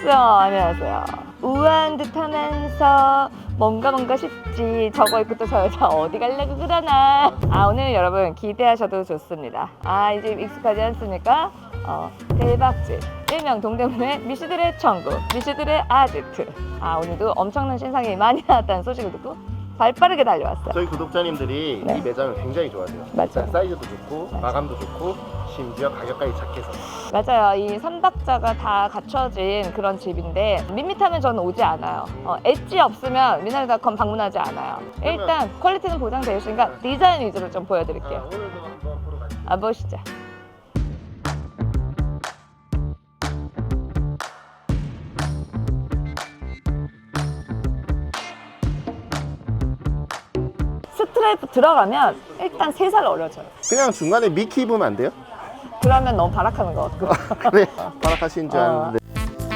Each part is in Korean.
안녕하세요. 안녕하세요. 우아한 듯 하면서 뭔가 뭔가 싶지. 저거 입고 또 저 여자 어디 가려고 그러나. 아, 오늘 여러분 기대하셔도 좋습니다. 아, 이제 익숙하지 않습니까? 어, 대박집. 일명 동대문의 미시들의 천국, 미시들의 아지트. 아, 오늘도 엄청난 신상이 많이 나왔다는 소식을 듣고 발 빠르게 달려왔어요. 저희 구독자님들이 네. 이 매장을 굉장히 좋아하세요. 맞아요. 사이즈도 좋고 마감도 좋고 심지어 가격까지 착해서. 맞아요. 이 삼박자가 다 갖춰진 그런 집인데 밋밋하면 저는 오지 않아요. 어, 엣지 없으면 미나리닷컴 방문하지 않아요. 일단 퀄리티는 보장되어 있으니까 디자인 위주로 좀 아, 보여드릴게요. 오늘도 한번 보러 가시죠. 아 보시죠. 스트라이프 들어가면 일단 3살 어려져요. 그냥 중간에 미키 입으면 안 돼요? 그러면 너무 발악하는 것 같고. 그래. 바락하신 줄 어.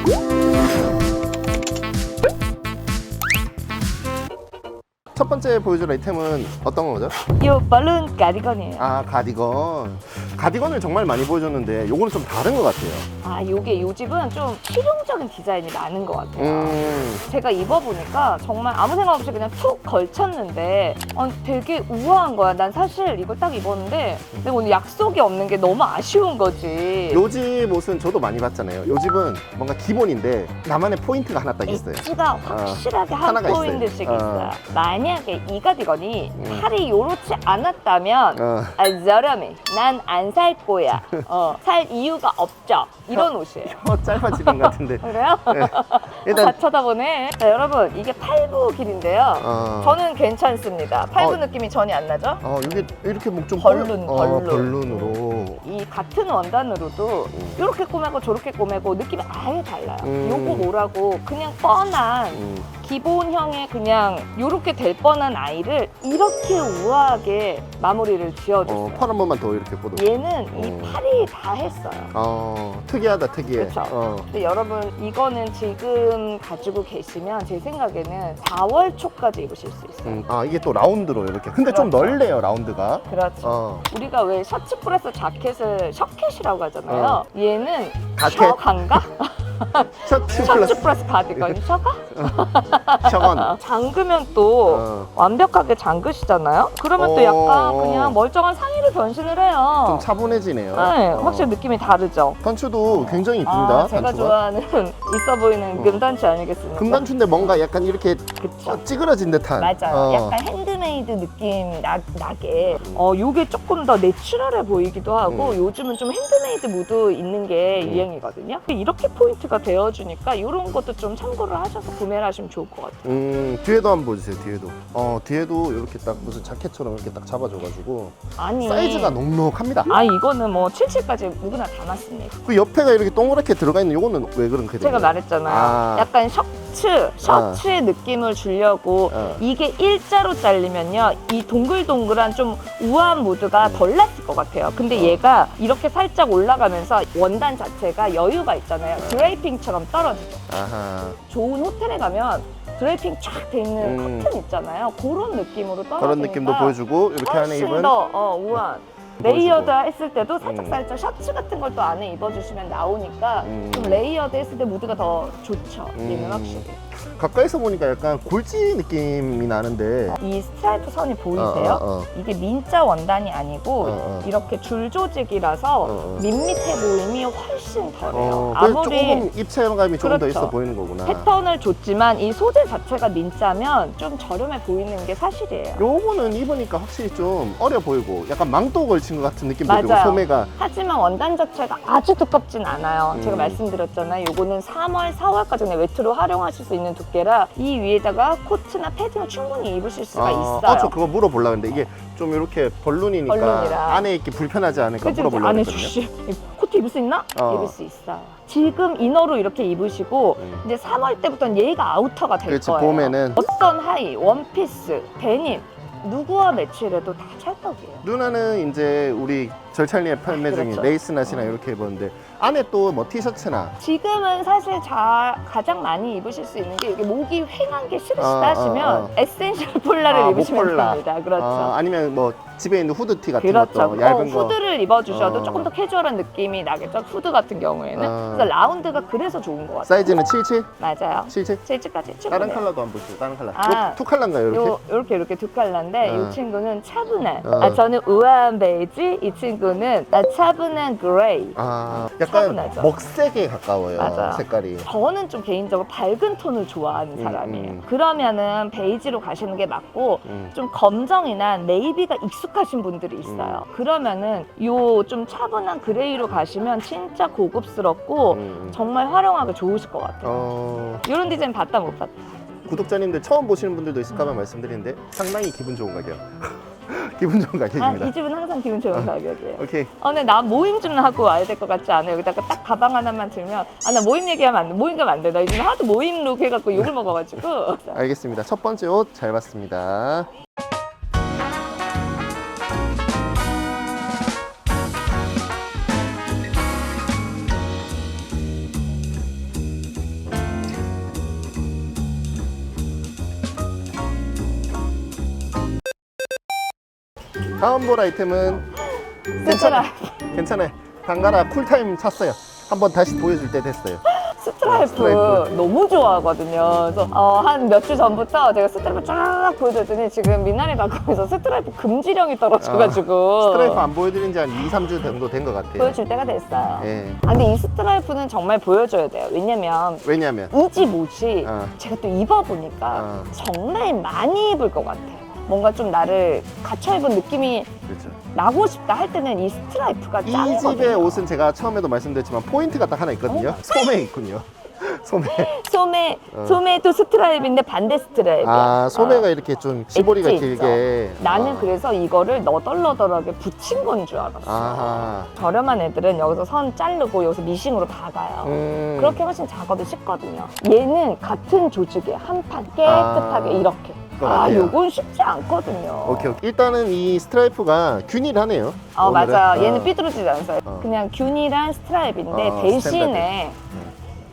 알았는데. 첫 번째 보여줄 아이템은 어떤 거죠? 이 발룬 가디건이에요. 아 가디건. 가디건을 정말 많이 보여줬는데 요거는 좀 다른 것 같아요. 아, 요게 요 집은 좀 실용적인 디자인이 많은 것 같아요. 음. 제가 입어보니까 정말 아무 생각 없이 그냥 툭 걸쳤는데 어, 되게 우아한 거야. 난 사실 이걸 딱 입었는데 내가 오늘 약속이 없는 게 너무 아쉬운 거지. 요집 옷은 저도 많이 봤잖아요. 요 집은 뭔가 기본인데 나만의 포인트가 하나 딱 있어요. 엣지가 확실하게 한 하나가 있어요. 포인트씩 어. 있어요. 만약 에 이 가디건이 음. 팔이 요렇지 않았다면 어. 아, 저렴해. 난 안 살 거야. 어, 살 이유가 없죠. 이런 옷이에요. 혀 짧아지는 것 같은데. 그래요? 네. 다 일단 쳐다보네. 자, 여러분, 이게 팔부 길인데요. 어. 저는 괜찮습니다. 팔부 어. 느낌이 전혀 안 나죠? 어 이게 이렇게 목좀 벌룬, 어, 벌룬. 벌룬으로. 이 같은 원단으로도 음. 이렇게 꼬매고 저렇게 꼬매고 느낌이 아예 달라요. 음. 요거 뭐라고 그냥 뻔한 음. 기본형의 그냥 요렇게 될 뻔한 아이를 이렇게 우아하게 마무리를 어, 지어줬어요. 팔 한 번만 더 이렇게 뻗어. 얘는 이 음. 팔이 다 했어요. 어 특이하다 특이해. 그쵸. 어. 근데 여러분 이거는 지금 가지고 계시면 제 생각에는 4월 초까지 입으실 수 있어요. 음, 아 이게 또 라운드로 이렇게. 근데 좀 그렇죠. 넓네요 라운드가. 그렇죠. 어. 우리가 왜 셔츠 플러스 자켓을 셔켓이라고 하잖아요. 어. 얘는 가켓? 셔간가? 셔츠 셔츠 플러스 플러스 가디건 셔가? 셔건. 잠그면 또 어. 완벽하게 잠그시잖아요. 그러면 또 어. 약간 그냥 멀쩡한 상의로 변신을 해요. 좀 차분해지네요. 네, 어. 확실히 느낌이 다르죠. 단추도 굉장히 이쁩니다. 아, 제가 단추가. 좋아하는 있어 보이는 어. 금단추 아니겠습니까? 금단추인데 뭔가 약간 이렇게 그쵸. 어, 찌그러진 듯한. 맞아요. 어. 약간 핸드 메이드 느낌 나, 나게. 어, 요게 조금 더 내추럴해 보이기도 하고 음. 요즘은 좀 핸드메이드 무드 있는 게 음. 유행이거든요. 이렇게 포인트가 되어주니까 이런 것도 좀 참고를 하셔서 구매를 하시면 좋을 것 같아요. 음 뒤에도 한번 보여주세요. 뒤에도. 어 뒤에도 이렇게 딱 무슨 자켓처럼 이렇게 딱 잡아줘가지고 아니. 사이즈가 넉넉합니다. 아, 이거는 뭐 77까지 누구나 다 맞습니다. 그 옆에가 이렇게 동그랗게 들어가 있는 요거는 왜 그런 게 제가 말했잖아요. 아. 약간 셔 츠, 셔츠의 느낌을 주려고 어. 이게 일자로 잘리면요. 이 동글동글한 좀 우아한 무드가 음. 덜 났을 것 같아요. 근데 어. 얘가 이렇게 살짝 올라가면서 원단 자체가 여유가 있잖아요. 드레이핑처럼 떨어지죠. 아하. 좋은 호텔에 가면 드레이핑 쫙 돼 있는 음. 커튼 있잖아요. 그런 느낌으로 떨어지니까 그런 느낌도 보여주고 이렇게 안에 훨씬 입은 더 어, 우아한. 레이어드 했을 때도 살짝 음. 살짝 셔츠 같은 걸 또 안에 입어주시면 나오니까 음. 좀 레이어드 했을 때 무드가 더 좋죠. 얘는 음. 확실히. 가까이서 보니까 약간 골지 느낌이 나는데 이 스트라이프 선이 보이세요? 어, 어, 어. 이게 민자 원단이 아니고 어, 어. 이렇게 줄 조직이라서 어, 어. 밋밋해 보임이 훨씬 덜해요. 어, 그래서 아무리 조금 입체감이 조금 더 그렇죠. 있어 보이는 거구나. 패턴을 줬지만 이 소재 자체가 민자면 좀 저렴해 보이는 게 사실이에요. 요거는 입으니까 확실히 좀 어려 보이고 약간 망토 걸친 것 같은 느낌도 들고 맞아요. 소매가 하지만 원단 자체가 아주 두껍진 않아요. 음. 제가 말씀드렸잖아요. 요거는 3월, 4월까지 그냥 외투로 활용하실 수 있는 두께라 이 위에다가 코트나 패딩을 충분히 입으실 수가 있어요. 아, 저 그거 물어보려고 했는데 이게 좀 이렇게 벌룬이니까 벌룬이라. 안에 입기 불편하지 않을까 그치, 그치. 물어보려고 안에 했거든요. 주시 코트 입을 수 있나? 어. 입을 수 있어요. 지금 이너로 이렇게 입으시고 음. 이제 3월 때부터는 얘가 아우터가 될 그렇지, 거예요. 봄에는. 어떤 하의, 원피스, 데님 누구와 매치를 해도 다 찰떡이에요. 누나는 이제 우리 절찬리에 판매 중인 그렇죠. 레이스 낫이나 이렇게 입었는데 안에 또 뭐 티셔츠나 지금은 사실 자, 가장 많이 입으실 수 있는 게 이게 목이 휑한 게 싫으시다 어, 어, 하시면 어. 에센셜 폴라를 아, 입으시면 목폴라. 됩니다. 그렇죠. 어, 아니면 뭐 집에 있는 후드티 같은 그렇죠. 것도 얇은 어, 거 후드를 입어주셔도 어. 조금 더 캐주얼한 느낌이 나겠죠. 후드 같은 경우에는. 어. 그래서 라운드가 그래서 좋은 것 같아요. 사이즈는 77? 맞아요. 77? 실즈까지 충분해요. 다른 컬러도 한번 보시죠 다른 컬러 아. 요, 투 컬러인가요 이렇게? 요, 요렇게 이렇게 두 컬러인데 어. 이 친구는 차분한 어. 아 저는 우아한 베이지 이 친구 는 아, 차분한 그레이 아 약간 차분하죠. 먹색에 가까워요 맞아요. 색깔이 저는 좀 개인적으로 밝은 톤을 좋아하는 음, 사람이에요 음. 그러면은 베이지로 가시는 게 맞고 음. 좀 검정이나 네이비가 익숙하신 분들이 있어요 그러면은 요 좀 차분한 그레이로 가시면 진짜 고급스럽고 음, 음. 정말 활용하기 좋으실 것 같아요 어, 이런 디자인 봤다 못 봤다 구독자님들 처음 보시는 분들도 있을까봐 말씀드리는데 상당히 기분 좋은 가격 기분 좋은 아, 가격입니다 이 집은 항상 기분 좋은 가격이에요. 오케이. 어, 근데 나 모임 좀 하고 와야 될 것 같지 않아요? 여기다가 딱 가방 하나만 들면 아 나 모임 얘기하면 안 돼. 모임 가면 안 돼. 나 요즘 하도 모임 룩 해갖고 욕을 먹어가지고. 알겠습니다. 첫 번째 옷 잘 봤습니다 다음 볼 아이템은 스트라, 괜찮아요 단가라 쿨타임 찼어요 한번 다시 보여줄 때 됐어요 스트라이프, 스트라이프. 너무 좋아하거든요. 그래서 어, 한 몇 주 전부터 제가 스트라이프 쫙 보여줬더니 지금 미나리 가까이서 스트라이프 금지령이 떨어져가지고 아, 스트라이프 안 보여드린 지 한 2, 3주 정도 된 것 같아요 보여줄 때가 됐어요. 예. 아, 근데 이 스트라이프는 정말 보여줘야 돼요. 왜냐면 왜냐면 이지 뭐지 어. 제가 또 입어보니까 어. 정말 많이 입을 것 같아. 뭔가 좀 나를 갇혀 입은 느낌이 그렇죠. 나고 싶다 할 때는 이 스트라이프가 이 짱이거든요. 집의 옷은 제가 처음에도 말씀드렸지만 포인트가 딱 하나 있거든요. 어? 소매 있군요. 소매. 소매 어. 소매도 스트라이프인데 반대 스트라이프야. 아 소매가 어. 이렇게 좀 시보리가 엣지 길게. 있죠. 나는 아. 그래서 이거를 너덜너덜하게 붙인 건 줄 알았어. 아하. 저렴한 애들은 여기서 선 자르고 여기서 미싱으로 박아요. 음. 그렇게 훨씬 작업이 쉽거든요. 얘는 같은 조직에 한 판 깨끗하게 아. 이렇게. 그거 아, 같아요. 요건 쉽지 않거든요. 오케이 오케이. 일단은 이 스트라이프가 균일하네요. 어, 오늘은. 맞아. 어. 얘는 삐뚤어지지 않아요. 어. 그냥 균일한 스트라이프인데 어, 대신에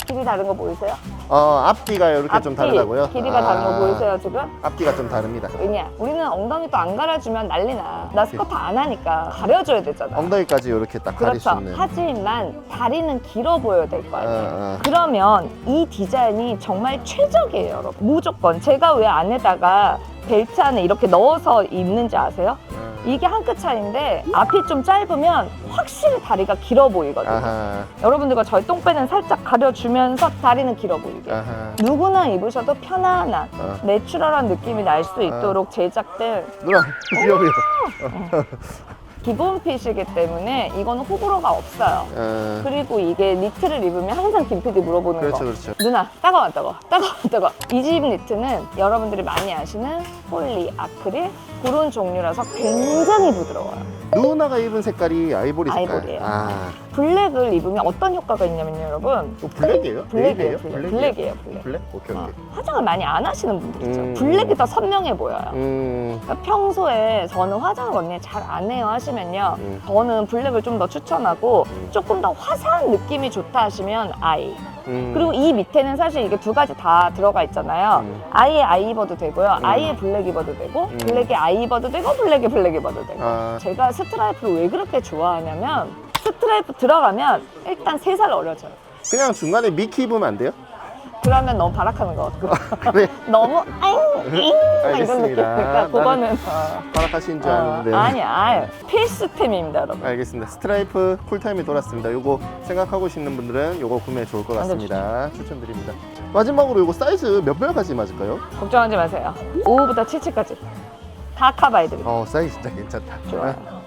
길이 다른 거 보이세요? 어 앞뒤가 이렇게 좀 앞뒤, 다르다고요? 길이가 다른 거 아, 보이세요 지금? 앞뒤가 좀 다릅니다. 왜냐? 우리는 엉덩이 또안 가려주면 난리나. 나 스커트 안 하니까 가려줘야 되잖아. 엉덩이까지 이렇게 딱 가릴 수 그렇죠. 있는. 하지만 다리는 길어 보여야 될 거 아니에요. 어, 어. 그러면 이 디자인이 정말 최적이에요, 여러분. 무조건. 제가 왜 안에다가 벨트 안에 이렇게 넣어서 입는지 아세요? 어. 이게 한 끗 차이인데 앞이 좀 짧으면 확실히 다리가 길어 보이거든요. 아하. 여러분들과 저희 똥배는 살짝 가려주면서 다리는 길어 보이게. 아하. 누구나 입으셔도 편안한 어. 내추럴한 느낌이 날 수 있도록 제작된 누나 위험해요. 기본 핏이기 때문에 이거는 호불호가 없어요. 어. 그리고 이게 니트를 입으면 항상 김 PD 물어보는 그렇죠 거. 그렇죠. 누나 따가워 안 따가워 따가워 안 따가워 이 집 니트는 여러분들이 많이 아시는 폴리 아크릴 그런 종류라서 굉장히 부드러워요 누나가 입은 색깔이 아이보리 색깔. 아이보리예요. 아. 블랙을 입으면 어떤 효과가 있냐면요 여러분 또 블랙이에요? 블랙이에요 네이비예요? 블랙 블랙이에요 블랙 블랙? 오케이 어, 오케이. 화장을 많이 안 하시는 분들 있죠 음. 블랙이 더 선명해 보여요 음. 그러니까 평소에 저는 화장을 언니 잘 안 해요 하시면요 음. 저는 블랙을 좀 더 추천하고 음. 조금 더 화사한 느낌이 좋다 하시면 아이 음. 그리고 이 밑에는 사실 이게 두 가지 다 들어가 있잖아요 음. 아이에 아이 입어도 되고요 음. 아이에 블랙 입어도 되고 음. 블랙에 아이 입어도 되고 블랙에 블랙 입어도 되고 아. 제가 스트라이프를 왜 그렇게 좋아하냐면 스트라이프 들어가면 일단 세 살 어려져요 그냥 중간에 미키 입으면 안 돼요? 그러면 너무 발악하는 것 같고 그래. 너무 아잉 잉 이런 알겠습니다. 느낌이니까 나는 그거는 어, 발악하신 줄 어, 아는데. 아니야 아유, 필수템입니다 여러분 알겠습니다. 스트라이프 쿨타임이 돌았습니다. 요거 생각하고 계시는 분들은 요거 구매 좋을 것 완전 같습니다. 추천드립니다. 마지막으로 요거 사이즈 몇 벌까지 맞을까요? 걱정하지 마세요 5부터 7층까지 다 커버해드립니다 어, 사이즈 진짜 괜찮다. 좋아요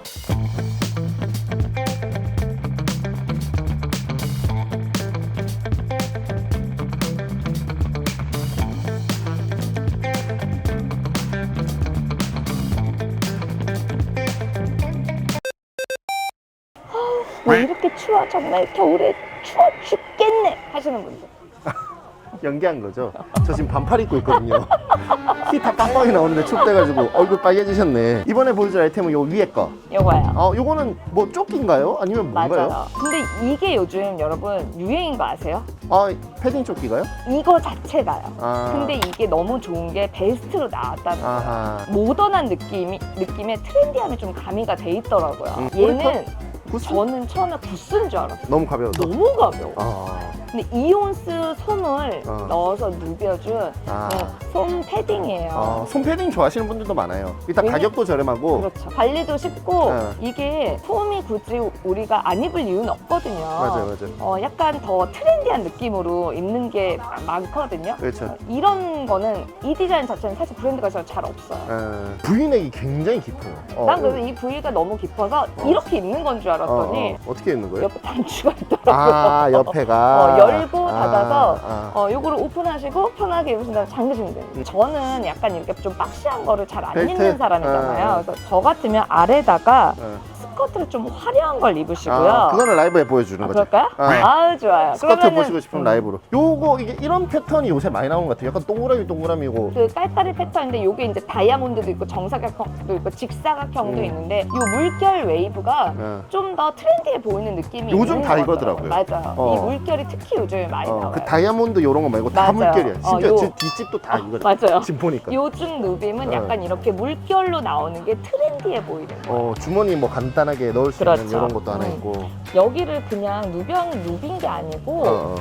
왜 이렇게 추워 정말 겨울에 추워 죽겠네 하시는 분들 연기한 거죠. 저 지금 반팔 입고 있거든요. 피다 빵빵이 나오는데 춥대가지고 얼굴 빨개지셨네. 이번에 보여줄 아이템은 요 위에 거. 요거요. 어, 요거는 뭐 조끼인가요? 아니면 뭔가요? 맞아요. 근데 이게 요즘 여러분 유행인 거 아세요? 아, 패딩 조끼가요? 이거 자체가요. 아. 근데 이게 너무 좋은 게 베스트로 나왔다는 거예요. 아하. 모던한 느낌이 느낌의 트렌디함이 좀 가미가 돼 있더라고요. 음, 얘는 구스? 저는 처음에 부스인 줄 알았어요. 너무 가벼워서. 너무 가벼워. 아. 근데 이온스 솜을 어. 넣어서 누벼준 아. 네, 솜 패딩이에요. 어, 손 패딩 좋아하시는 분들도 많아요. 일단 왜냐- 가격도 저렴하고. 그렇죠. 관리도 쉽고 어. 이게 솜이 굳이 우리가 안 입을 이유는 없거든요. 맞아요, 맞아요. 어, 약간 더 트렌디한 느낌으로 입는 게 많거든요. 그렇죠. 이런 거는 이 디자인 자체는 사실 브랜드가 잘 없어요. 어, 부인액이 굉장히 깊어요. 어, 난 그래서 이 부위가 너무 깊어서 이렇게 입는 건줄 어, 알았더니 어, 어 떻게 있는 거예요? 옆에 단추가 있더라고요. 아, 옆에가. 어, 열고 아, 닫아서 아. 어, 요거를 오픈하시고 편하게 입으신 다음에 잠그시면 돼요. 음. 저는 약간 이렇게 좀 박시한 거를 잘 안 벨트? 입는 사람이잖아요. 아. 그래서 저 같으면 아래다가 어. 스커트를 좀 화려한 걸 입으시고요. 아, 그거는 라이브에 보여주는 아, 거죠. 그럴까요? 아. 아우 좋아요. 스커트 그러면은, 보시고 싶으면 음, 라이브로. 요거 이게 이런 패턴이 요새 많이 나오는 것 같아요. 약간 동그라미 동그라미고. 그 깔깔이 패턴인데 요게 이제 다이아몬드도 있고 정사각형도 있고 직사각형도 음. 있는데 요 물결 웨이브가 어. 좀더 트렌디해 보이는 느낌이 요즘 있는 다것 이거더라고요. 맞아요. 어. 이 물결이 특히 요즘에 많이 어, 나와요. 그 다이아몬드 요런 거 말고 다 맞아요. 물결이야. 어, 심지어 요- 지- 뒷집도 다 이거래. 맞아요. 지금 보니까. 요즘 누빔은 어. 약간 이렇게 물결로 나오는 게 트렌디해 보이는 거예요. 어, 주머니 뭐 간 단하게 넣을 수 그렇죠. 있는 이런 것도 하나 음. 있고. 여기를 그냥 누병 누빈 게 아니고 어, 어.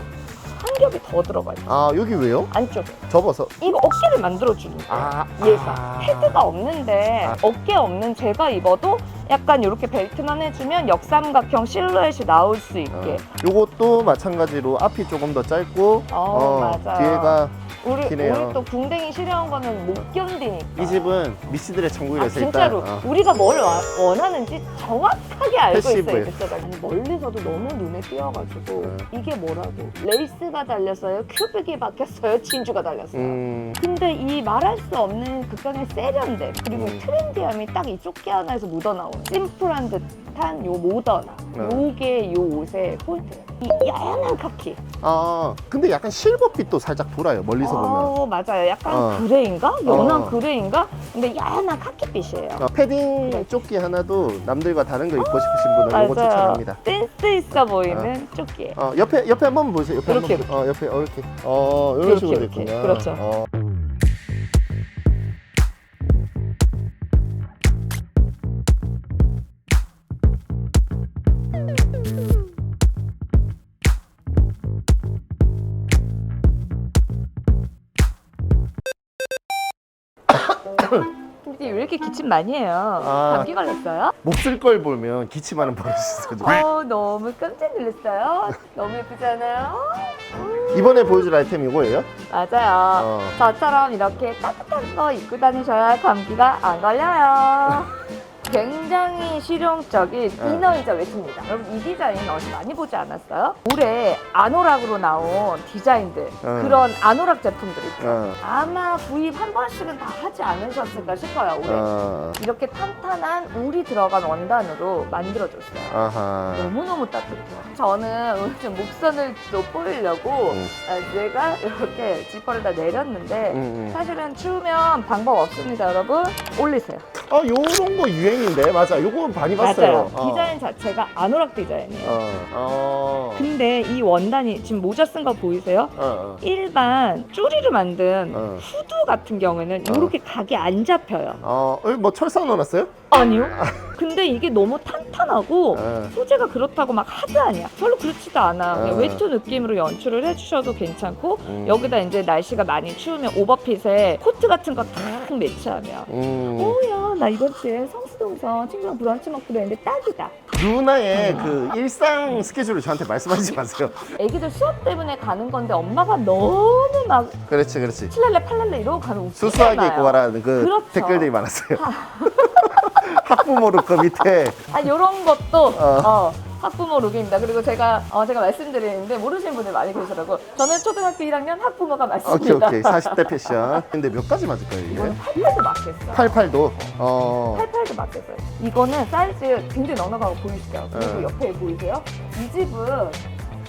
한 겹이 더 들어가 있어요. 아, 여기 왜요? 안쪽에. 접어서. 이거 어깨를 만들어 주는 거예요. 아, 얘가 아. 헤드가 없는데 아. 어깨 없는 제가 입어도 약간 이렇게 벨트만 해주면 역삼각형 실루엣이 나올 수 있게 어. 요것도 마찬가지로 앞이 조금 더 짧고 어, 맞아요. 뒤에가 우리 기네요. 우리 또 궁뎅이 시려운 거는 못 견디니까 이 집은 미씨들의 아 천국이라서 진짜로 일단 어. 우리가 뭘 와- 원하는지 정확하게 알고. 있어요 진짜 아니, 멀리서도 너무 눈에 띄어가지고 네. 이게 뭐라고 레이스가 달렸어요 큐빅이 박혔어요 진주가 달렸어요 음, 근데 이 말할 수 없는 극강의 세련됨 그리고 음. 트렌디함이 딱 이 조끼 하나에서 묻어나오는 심플한 듯한 요 모던함 네. 요게 요 옷의 포인트예요 이 야양한 카키 아 근데 약간 실버빛도 살짝 돌아요 멀리서 보면 어 맞아요 약간 어. 그레인가? 연한 어. 그레인가? 근데 야양한 카키빛이에요 어, 패딩 조끼 하나도 남들과 다른 거 입고 싶으신 분은 이거 추천합니다 센스 있어 보이는 조끼. 어, 옆에 옆에 한번 보세요 옆에 이렇게, 한번 보- 어, 옆에 어, 이렇게 어 이런 이렇게, 식으로 이렇게. 됐구나 그렇죠. 어. 이렇게 기침 많이 해요? 아. 감기 걸렸어요? 못쓸걸 보면 기침하는 버릇이 있어가지고 어 너무 깜짝 놀랐어요. 너무 예쁘잖아요. 이번에 보여줄 아이템 이거예요? 맞아요. 어. 저처럼 이렇게 따뜻한 거 입고 다니셔야 감기가 안 걸려요. 굉장히 실용적인 어. 이너이자 외투입니다. 여러분 이 디자인 어디 많이 보지 않았어요? 올해 아노락으로 나온 디자인들 어. 그런 아노락 제품들 있죠. 어. 아마 구입 한 번씩은 다 하지 않으셨을까 싶어요. 올해. 어. 이렇게 탄탄한 울이 들어간 원단으로 만들어줬어요. 아하 너무너무 따뜻해요. 저는 오늘 좀 목선을 돋보이려고 음. 아, 제가 이렇게 지퍼를 다 내렸는데 음, 음. 사실은 추우면 방법 없습니다, 여러분. 올리세요. 아 요런 거 유행인데 맞아 요거 많이 봤어요 맞아요. 디자인 자체가 아노락 디자인이에요. 어. 어. 근데 이 원단이 지금 모자 쓴 거 보이세요? 어. 어. 일반 쪼리로 만든 어. 후드 같은 경우에는 어. 이렇게 각이 안 잡혀요. 어, 여기 뭐 철사 넣어놨어요? 아니요. 근데 이게 너무 탄탄하고 어. 소재가 그렇다고 막 하드하냐? 별로 그렇지도 않아. 그냥 어. 외투 느낌으로 연출을 해주셔도 괜찮고 음. 여기다 이제 날씨가 많이 추우면 오버핏에 코트 같은 거 탁 매치하면 음. 오야 나 이번 주에 성수동서 친구랑 브런치 먹기로 했는데 딱이다. 누나의 그 일상 스케줄을 저한테 말씀하지 마세요. 애기들 수업 때문에 가는 건데 엄마가 너무 막 그렇지, 그렇지. 칠랄레 팔랄레 이러고 가면 웃기잖아요. 수수하게 입고 가라는 그 그렇죠. 댓글들이 많았어요. 학부모 룩그 밑에 아 이런 것도 어. 어. 학부모 룩입니다. 그리고 제가 어, 제가 말씀드리는데 모르시는 분들 많이 계시더라고. 저는 초등학교 1학년 학부모가 오케이 맞습니다. 오케이 40대 패션. 근데 몇 가지 맞을까요 이게? 이거는 88도 맞겠어. 88도. 어. 88도 맞겠어요. 이거는 사이즈 굉장히 넉넉하고 보이시죠? 그리고 네. 옆에 보이세요? 이 집은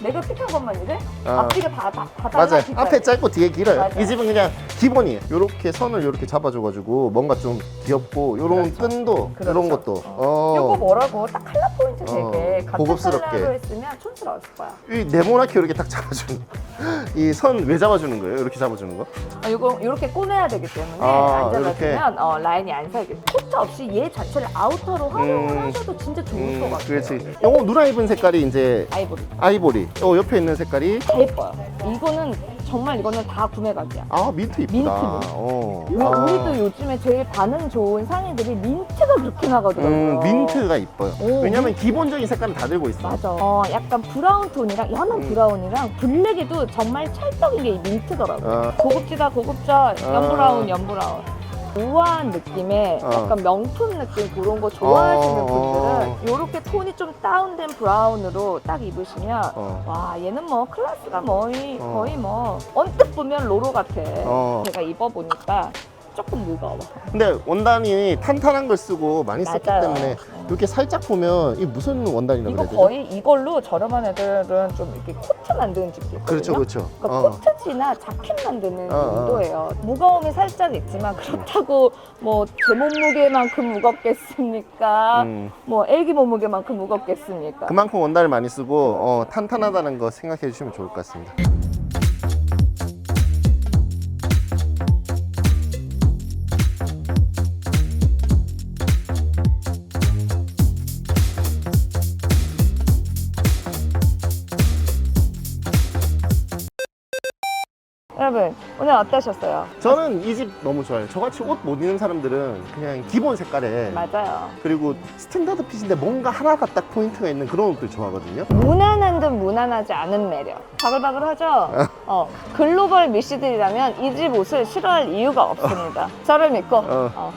내가 픽한 것만 이래? 어. 앞뒤가 다, 다, 다 달라 맞아요. 진짜. 앞에 짧고 뒤에 길어요. 맞아요. 이 집은 그냥 기본이에요. 이렇게 선을 이렇게 잡아줘가지고 뭔가 좀 귀엽고 이런 그렇죠. 끈도 그렇죠. 이런 것도. 어. 요거 어. 뭐라고 딱 어, 되게 같은 고급스럽게. 컬러로 했으면 촌스러웠을 거야. 이 네모나게 이렇게 딱 잡아주는. 이 선 왜 잡아주는 거예요? 이렇게 잡아주는 거? 아, 요거 이렇게 꺼내야 되기 때문에 아, 안 잡아주면 어, 라인이 안 살게. 코트 없이 얘 자체를 아우터로 활용을 음. 하셔도 진짜 좋을 것 음, 같아요. 그렇지. 요거 누나 입은 색깔이 이제 아이보리. 아이보리. 요 옆에 있는 색깔이 다 예뻐요. 이거는 정말 이거는 다 구매각이야. 아 민트 이쁘다. 민트. 어. 우리, 아. 우리도 요즘에 제일 반응 좋은 상의들이 민트가 그렇게 나가더라고요. 음, 민트가 이뻐요. 오, 왜냐면 기본적인 색깔은 다 들고 있어. 맞아. 어, 약간 브라운 톤이랑 연한 음. 브라운이랑 블랙에도 정말 찰떡인 게 이 민트더라고 요. 어. 고급지다 고급져 연브라운 연브라운 우아한 느낌의 어. 약간 명품 느낌 그런 거 좋아하시는 어. 분들은 이렇게 톤이 좀 다운된 브라운으로 딱 입으시면 어. 와 얘는 뭐 클래스가 거의 어. 거의 뭐 언뜻 보면 로로 같아 어. 제가 입어보니까 조금 무거워 근데 원단이 탄탄한 걸 쓰고 많이 썼기 맞아요. 때문에 이렇게 살짝 보면 이 무슨 원단이라 이거 그래야 되죠? 거의 이걸로 저렴한 애들은 좀 이렇게 코트 만드는 집도 있거든요 그렇죠, 그렇죠. 그러니까 어. 코트지나 자켓 만드는 어, 어. 정도예요. 무거움이 살짝 있지만 그렇다고 뭐 제 몸무게만큼 무겁겠습니까? 음, 뭐 애기 몸무게만큼 무겁겠습니까? 그만큼 원단을 많이 쓰고 어, 탄탄하다는 거 생각해 주시면 좋을 것 같습니다. 여러분 오늘 어떠셨어요? 저는 이 집 너무 좋아요. 저같이 옷 못 입는 사람들은 그냥 기본 색깔에 맞아요. 그리고 스탠다드 핏인데 뭔가 하나가 딱 포인트가 있는 그런 옷들 좋아하거든요. 무난한 듯 무난하지 않은 매력. 바글바글하죠? 어. 글로벌 미씨들이라면 이 집 옷을 싫어할 이유가 없습니다. 저를 믿고 어. 어,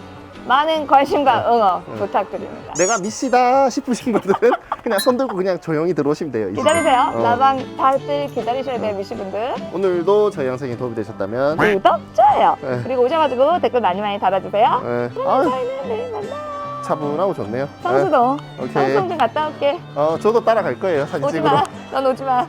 많은 관심과 응원 어. 부탁드립니다. 내가 미시다 싶으신 분들은 그냥 손 들고 그냥 조용히 들어오시면 돼요. 이 집에. 기다리세요. 어. 나방 다들 기다리셔야 돼요, 미씨분들. 오늘도 저희 영상이 도움이 되셨다면 구독, 좋아요. 네. 그리고 오셔가지고 댓글 많이 많이 달아주세요. 네. 아, 저희는 내일 만나. 차분하고 좋네요. 네. 오케이. 성수 좀 갔다 올게. 어, 저도 따라갈 거예요. 사진 오지 찍으러. 마. 넌 오지 마.